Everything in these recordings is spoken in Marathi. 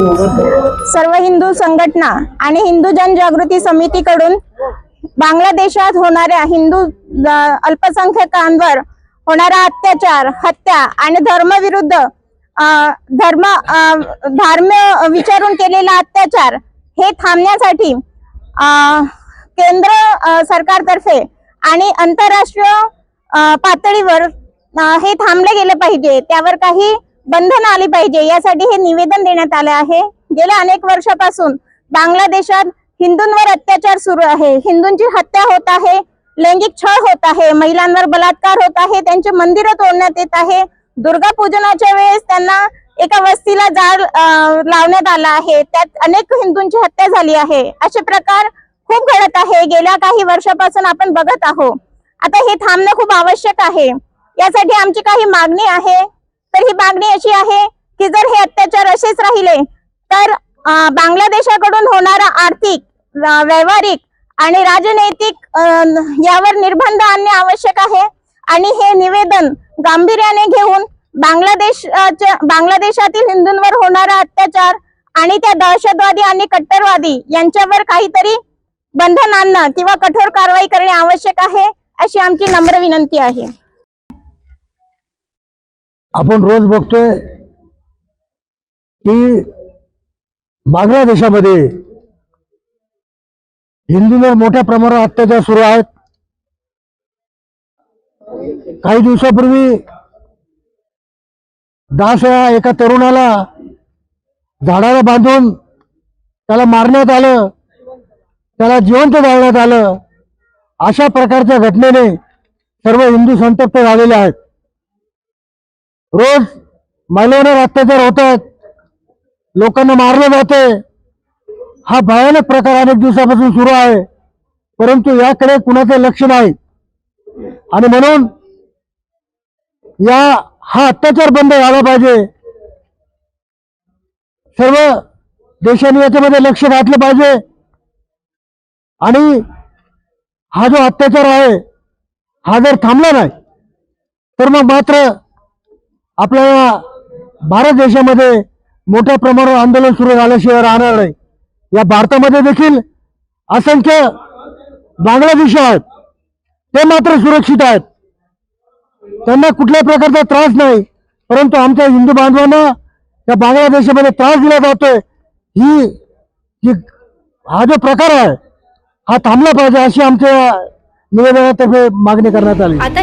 सर्व हिंदू संघटना आणि हिंदू जनजागृती समितीकडून बांगलादेशात होणाऱ्या हिंदू अल्पसंख्याकांवर होणारा अत्याचार हत्या आणि धर्मविरुद्ध धर्म अ, धर्म विचारून केलेला अत्याचार हे थांबण्यासाठी केंद्र सरकारतर्फे आणि आंतरराष्ट्रीय पातळीवर हे थांबले गेले पाहिजे. त्यावर काही बंधन आली पाहिजे. यासाठी हे निवेदन देण्यात आले आहे. गेल्या अनेक वर्षापासून बांगलादेशात हिंदूंवर अत्याचार सुरू आहे. हिंदूंची हत्या होत आहे लैंगिक छळ होत आहे महिलांवर बलात्कार होत आहे त्यांचे मंदिरं तोडण्यात येत आहे. दुर्गा पूजनाच्या वेळेस त्यांना एका वस्तीला जाळ लावण्यात आला आहे. त्यात अनेक हिंदूंची हत्या झाली आहे. असे प्रकार खूप घडत आहे. गेल्या काही वर्षापासून आपण बघत आहोत. आता हे थांबणं खूप आवश्यक आहे. यासाठी आमची काही मागणी आहे. तर ही मागणी अशी आहे की जर हे अत्याचार असेच राहिले तर बांगलादेशाकडून होणारा आर्थिक व्यावहारिक आणि राजनैतिक यावर निर्बंध आणणे आवश्यक आहे. आणि हे निवेदन गांभीर्याने घेऊन बांगलादेशाच्या बांगलादेशातील हिंदूंवर होणारा अत्याचार आणि त्या दहशतवादी आणि कट्टरवादी यांच्यावर काहीतरी बंधन आणणं किंवा कठोर कारवाई करणे आवश्यक आहे अशी आमची नम्र विनंती आहे. आपण रोज बघतोय की बांगलादेशामध्ये हिंदूंवर मोठ्या प्रमाणावर अत्याचार सुरू आहेत. काही दिवसापूर्वी दास या एका तरुणाला झाडाला बांधून त्याला मारण्यात आलं त्याला जिवंत जाळण्यात आलं. अशा प्रकारच्या घटनेने सर्व हिंदू संतप्त झालेले आहेत. रोज महिलांवर अत्याचार होत आहेत लोकांना मारलं जाते हा भयानक प्रकार अनेक दिवसापासून सुरू आहे. परंतु याकडे कुणाचं लक्ष नाही. आणि म्हणून या हा अत्याचार बंद झाला पाहिजे. सर्व देशांनी याच्यामध्ये लक्ष घातलं पाहिजे. आणि हा जो अत्याचार आहे हा जर थांबला नाही तर मग मात्र आपल्या भारत देशामध्ये मोठ्या प्रमाणावर आंदोलन सुरू झाल्याशिवाय राहणार नाही. या भारतामध्ये देखील असंख्य बांगलादेशी आहेत. ते मात्र सुरक्षित आहेत. त्यांना कुठल्या प्रकारचा त्रास नाही परंतु आमच्या हिंदू बांधवांना या बांगलादेशामध्ये त्रास दिला जातोय. ही जी हा जो प्रकार आहे हा थांबला पाहिजे अशी आमच्या निवेदनातर्फे मागणी करण्यात आली. आता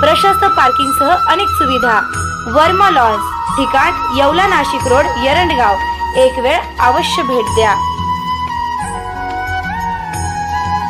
प्रशस्त पार्किंगसह अनेक सुविधा. वर्मा लॉन्स ठिकाण येवला नाशिक रोड येरंडगाव. एक वेळ अवश्य भेट द्या.